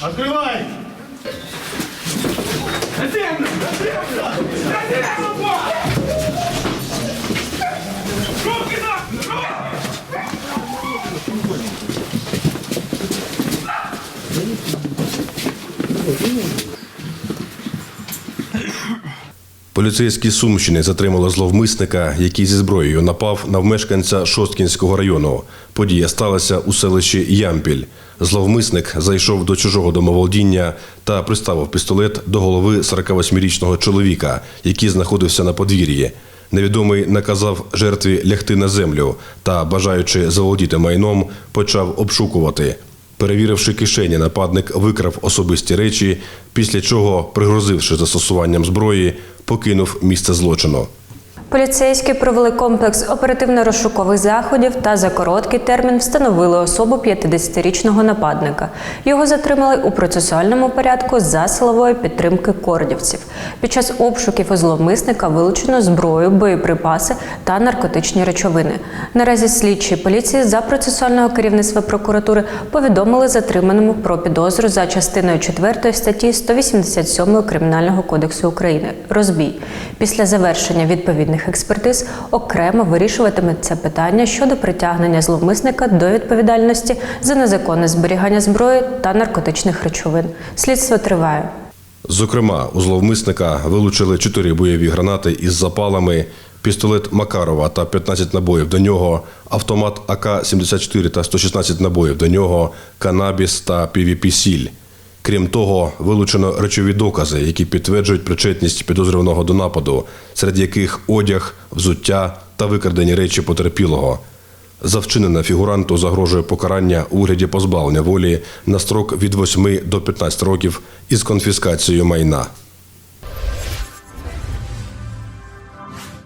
Открывай! На землю! На землю! На землю! Руки на! Руки! Поліцейські Сумщини затримали зловмисника, який зі зброєю напав на мешканця Шосткінського району. Подія сталася у селищі Ямпіль. Зловмисник зайшов до чужого домоволодіння та приставив пістолет до голови 48-річного чоловіка, який знаходився на подвір'ї. Невідомий наказав жертві лягти на землю та, бажаючи заволодіти майном, почав обшукувати. Перевіривши кишені, нападник викрав особисті речі, після чого, пригрозивши застосуванням зброї, покинув місце злочину. Поліцейські провели комплекс оперативно-розшукових заходів та за короткий термін встановили особу 50-річного нападника. Його затримали у процесуальному порядку за силової підтримки кордівців. Під час обшуків у зловмисника вилучено зброю, боєприпаси та наркотичні речовини. Наразі слідчі поліції за процесуального керівництва прокуратури повідомили затриманому про підозру за частиною 4 статті 187 Кримінального кодексу України розбій. Після завершення відповідних експертиз окремо вирішуватиметься питання щодо притягнення зловмисника до відповідальності за незаконне зберігання зброї та наркотичних речовин. Слідство триває. Зокрема, у зловмисника вилучили чотири бойові гранати із запалами, пістолет Макарова та 15 набоїв до нього, автомат АК-74 та 116 набоїв до нього, канабіс та PVP-сіль. Крім того, вилучено речові докази, які підтверджують причетність підозрюваного до нападу, серед яких одяг, взуття та викрадені речі потерпілого. За вчинене фігуранту загрожує покарання у вигляді позбавлення волі на строк від 8 до 15 років із конфіскацією майна.